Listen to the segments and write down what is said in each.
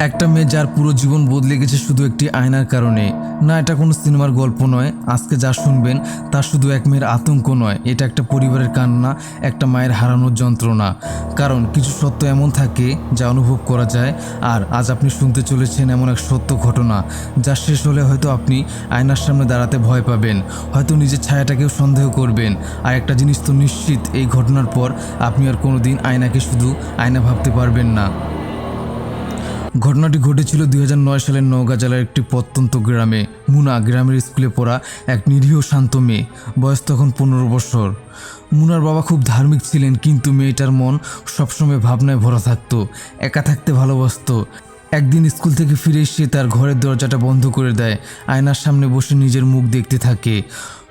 একটা মেয়ে যার পুরো জীবন বদলে গেছে শুধু একটি আয়নার কারণে। না, এটা কোনো সিনেমার গল্প নয়। আজকে যা শুনবেন, তা শুধু এক মেয়ের আতঙ্ক নয়। এটা একটা পরিবারের কান্না, একটা মায়ের হারানোর যন্ত্রণা। কারণ কিছু সত্য এমন থাকে, যা অনুভব করা যায়। আর আজ আপনি শুনতে চলেছেন এমন এক সত্য ঘটনা, যা শেষ হলে হয়তো আপনি আয়নার সামনে দাঁড়াতে ভয় পাবেন। হয়তো নিজের ছায়াটাকেও সন্দেহ করবেন। আর একটা জিনিস তো নিশ্চিত, এই ঘটনার পর আপনি আর কোনো দিন আয়নাকে শুধু আয়না ভাবতে পারবেন না। ঘটনাটি ঘটেছিল দুই হাজার নয় সালের নওগাঁ জেলার একটি প্রত্যন্ত গ্রামে। মুনা গ্রামের স্কুলে পড়া এক নিরীহ শান্ত মেয়ে। বয়স তখন পনেরো বছর। মুনার বাবা খুব ধার্মিক ছিলেন, কিন্তু মেয়েটার মন সবসময় ভাবনায় ভরা থাকতো, একা থাকতে ভালোবাসত। একদিন স্কুল থেকে ফিরে এসে তার ঘরের দরজাটা বন্ধ করে দেয়। আয়নার সামনে বসে নিজের মুখ দেখতে থাকে।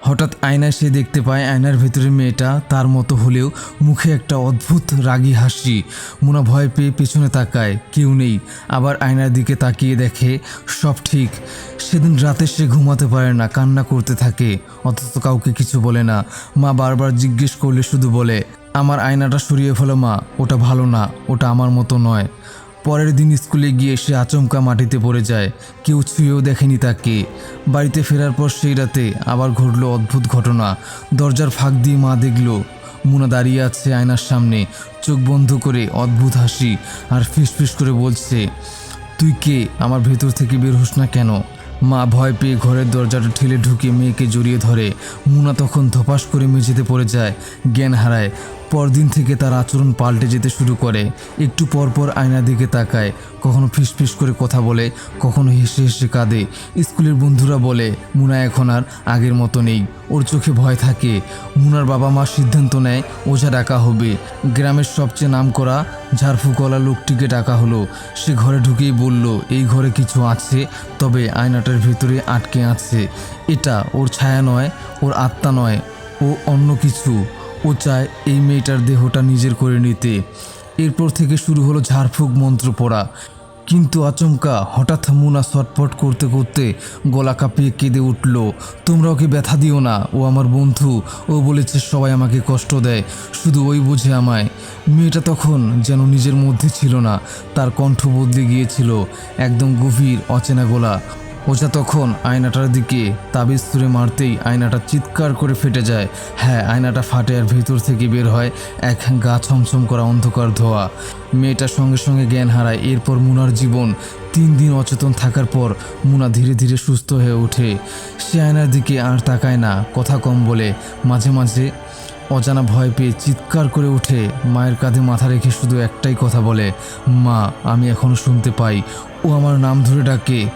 হঠাৎ আয়নায় সে দেখতে পায় আয়নার ভেতরে মেয়েটা তার মতো হলেও মুখে একটা অদ্ভুত রাগী হাসি। মুনা ভয় পেয়ে পেছনে তাকায়, কেউ নেই। আবার আয়নার দিকে তাকিয়ে দেখে, সব ঠিক। সেদিন রাতে সে ঘুমাতে পারে না, কান্না করতে থাকে। অথচ কাউকে কিছু বলে না। মা বারবার জিজ্ঞেস করলে শুধু বলে, আমার আয়নাটা সরিয়ে ফেলো মা, ওটা ভালো না, ওটা আমার মতো নয়। পরের দিন স্কুলে গিয়ে সে আচমকা মাটিতে পড়ে যায়। কেউ ছুঁয়েও দেখেনি তাকে। বাড়িতে ফেরার পর সেই রাতে আবার ঘটলো অদ্ভুত ঘটনা। দরজার ফাঁক দিয়ে মা দেখল, মুনা দাঁড়িয়ে আছে আয়নার সামনে। চোখ বন্ধ করে অদ্ভুত হাসি আর ফিস ফিস করে বলছে, তুই কে? আমার ভেতর থেকে বের হোস না কেন? মা ভয় পেয়ে ঘরের দরজাটা ঠেলে ঢুকে মেয়েকে জড়িয়ে ধরে। মুনা তখন ধপাস করে মেঝেতে পড়ে যায়, জ্ঞান হারায়। পরদিন থেকে তার আচরণ পাল্টে যেতে শুরু করে। একটু পর পর আয়নার দিকে তাকায়, কখনো ফিসফিস করে কথা বলে, কখনো হেসে হেসে কাঁদে। স্কুলের বন্ধুরা বলে, মুনা এখন আর আগের মতো নেই, ওর চোখে ভয় থাকে। মুনার বাবা মা সিদ্ধান্ত নেয়, ওঝা ডাকা হবে। গ্রামের সবচেয়ে নামকরা ঝাড়ফুকলা লোকটিকে ডাকা হলো। সে ঘরে ঢুকেই বলল, এই ঘরে কিছু আছে, তবে আয়নাটার ভিতরে আটকে আছে। এটা ওর ছায়া নয়, ওর আত্মা নয়, ও অন্য কিছু। ও চায় এই মেয়েটার দেহটা নিজের করে নিতে। এরপর থেকে শুরু হলো ঝাড়ফুঁক মন্ত্র পড়া। কিন্তু আচমকা হঠাৎ মুনা ছটফট করতে করতে গলা কাঁপিয়ে কেঁদে উঠল, তোমরা ওকে ব্যথা দিও না, ও আমার বন্ধু, ও বলেছে সবাই আমাকে কষ্ট দেয়, শুধু ওই বোঝে আমায়। মেয়েটা তখন যেন নিজের মধ্যে ছিল না, তার কণ্ঠ বদলে গিয়েছিল, একদম গভীর, অচেনা গলা। ওঝা তখন আয়নাটার দিকে তাবিজ তুলে মারতেই আয়নাটা চিৎকার করে ফেটে যায়। হ্যাঁ আয়নাটা ফাটে আর ভেতর থেকে বের হয় এক গা ছমছম করা অন্ধকার ধোয়া। মেয়েটার সঙ্গে সঙ্গে জ্ঞান হারায়। এরপর মুনার জীবন। তিন দিন অচেতন থাকার পর মুনা ধীরে ধীরে সুস্থ হয়ে ওঠে। সে আয়নার দিকে আর তাকায় না, কথা কম বলে। মাঝে মাঝে অজানা ভয় পেয়ে চিৎকার করে উঠে মায়ের কাঁধে মাথা রেখে শুধু একটাই কথা বলে, মা, আমি এখনও শুনতে পাই। ও আমার নাম ধরে ডাকে।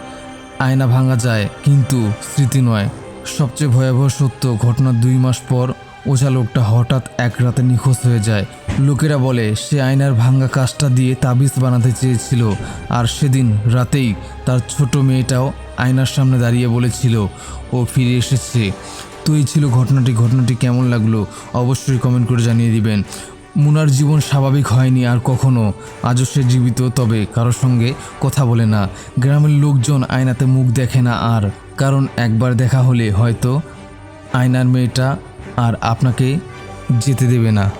আয়না ভাঙা যায়, কিন্তু স্মৃতি নয়। সবচেয়ে ভয়াবহ সত্য, ঘটনার দুই মাস পর ওঝা লোকটা হঠাৎ এক রাতে নিখোঁজ হয়ে যায়। লোকেরা বলে, সে আয়নার ভাঙা কাজটা দিয়ে তাবিজ বানাতে চেয়েছিল, আর সেদিন রাতেই তার ছোট মেয়েটাও আয়নার সামনে দাঁড়িয়ে বলেছিল, ও ফিরে এসেছে। তো এই ছিল ঘটনাটি। ঘটনাটি কেমন লাগল অবশ্যই কমেন্ট করে জানিয়ে দিবেন। মুনার জীবন স্বাভাবিক হয়নি আর কখনো। আজও সে জীবিত, তবে কারোর সঙ্গে কথা বলে না। গ্রামের লোকজন আয়নাতে মুখ দেখে না আর, কারণ একবার দেখা হলে হয়তো আয়নার মেয়েটা আর আপনাকে যেতে দেবে না।